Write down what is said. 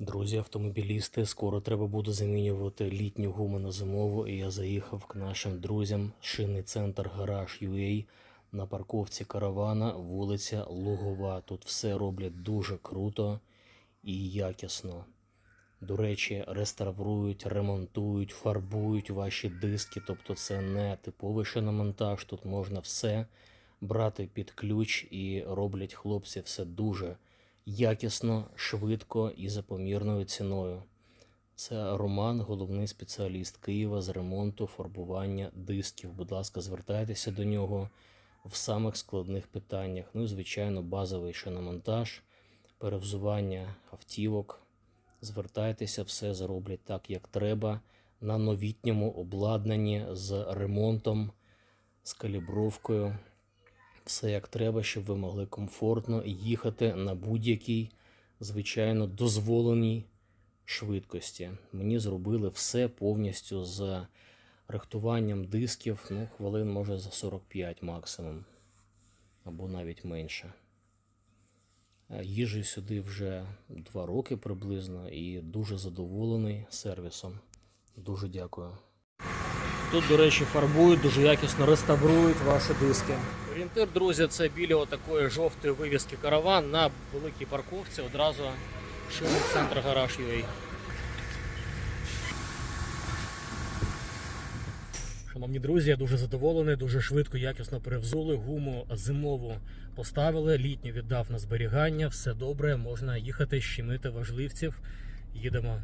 Друзі, автомобілісти, скоро треба буде замінювати літню гуму на зимову, і я заїхав к нашим друзям шинний центр Гараж UA на парковці каравана, вулиця Лугова. Тут все роблять дуже круто і якісно. До речі, реставрують, ремонтують, фарбують ваші диски, тобто це не типовий шиномонтаж. Тут можна все брати під ключ і роблять хлопці все дуже якісно, швидко і за помірною ціною. Це Роман, головний спеціаліст Києва з ремонту, фарбування дисків. Будь ласка, звертайтеся до нього в самих складних питаннях. Ну і, звичайно, базовий шиномонтаж, перевзування автівок. Звертайтеся, все зроблять так, як треба, на новітньому обладнанні з ремонтом, з калібровкою. Все як треба, щоб ви могли комфортно їхати на будь-якій, звичайно, дозволеній швидкості. Мені зробили все повністю з рихтуванням дисків, ну, хвилин може за 45 максимум, або навіть менше. Е, Їжджу сюди вже два роки приблизно і дуже задоволений сервісом. Дуже дякую. Тут, до речі, фарбують, дуже якісно реставрують ваші диски. Орієнтир, друзі, це біля отакої жовтої вивіски караван на великій парковці одразу шинний центр гараж UA. Шановні друзі, я дуже задоволений, дуже швидко, якісно перевзули. Гуму зимову поставили, літню віддав на зберігання. Все добре, можна їхати щемити важливців. Їдемо.